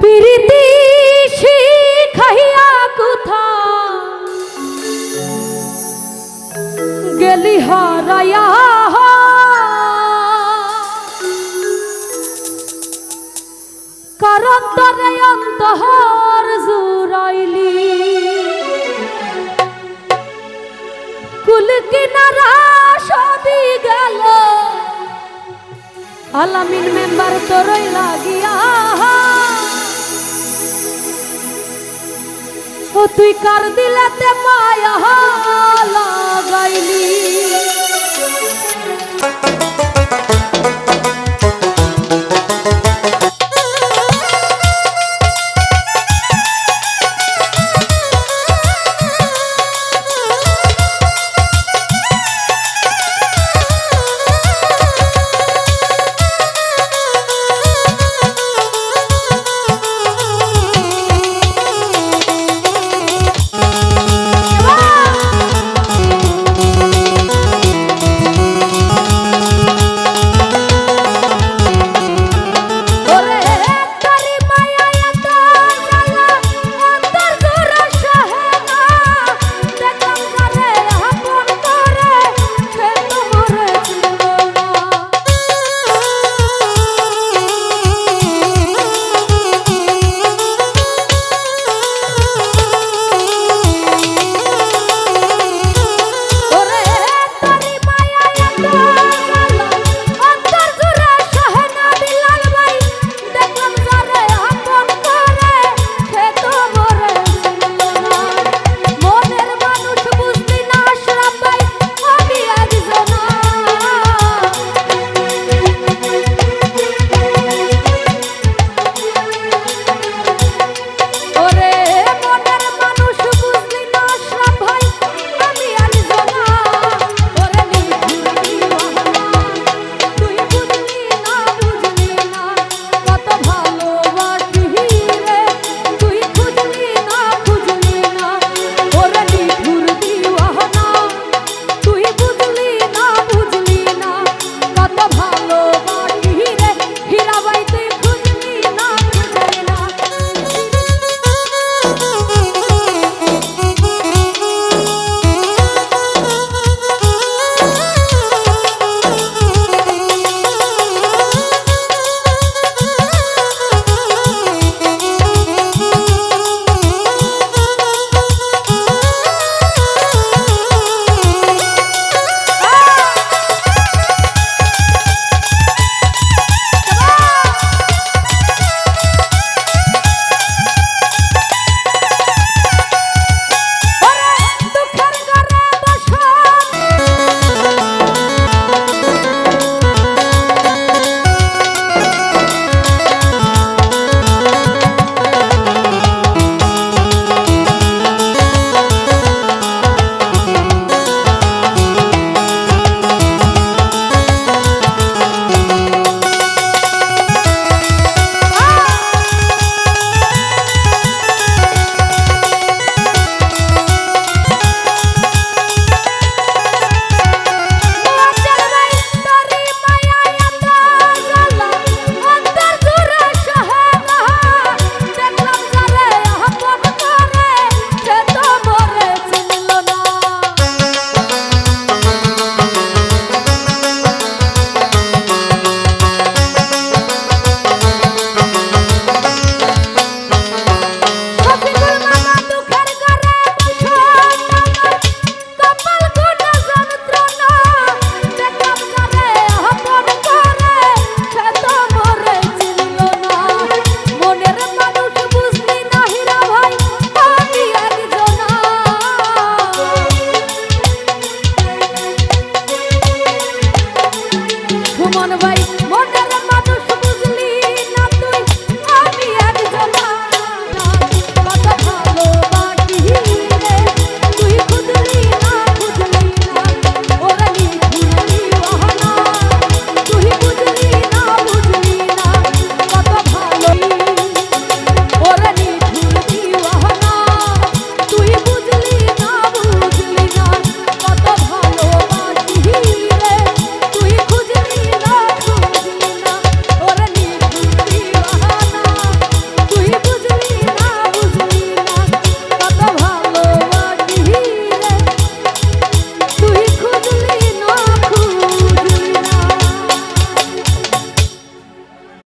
প্রীতি শিখাইয়া কোথা গেলি হারায়া কারণ তরে অন্তহর জুরাইলি আলামিন মেম্বার তোরই লাগিয়া। ও তুই কার দিলাতে মায়া লাগাইলি Come on.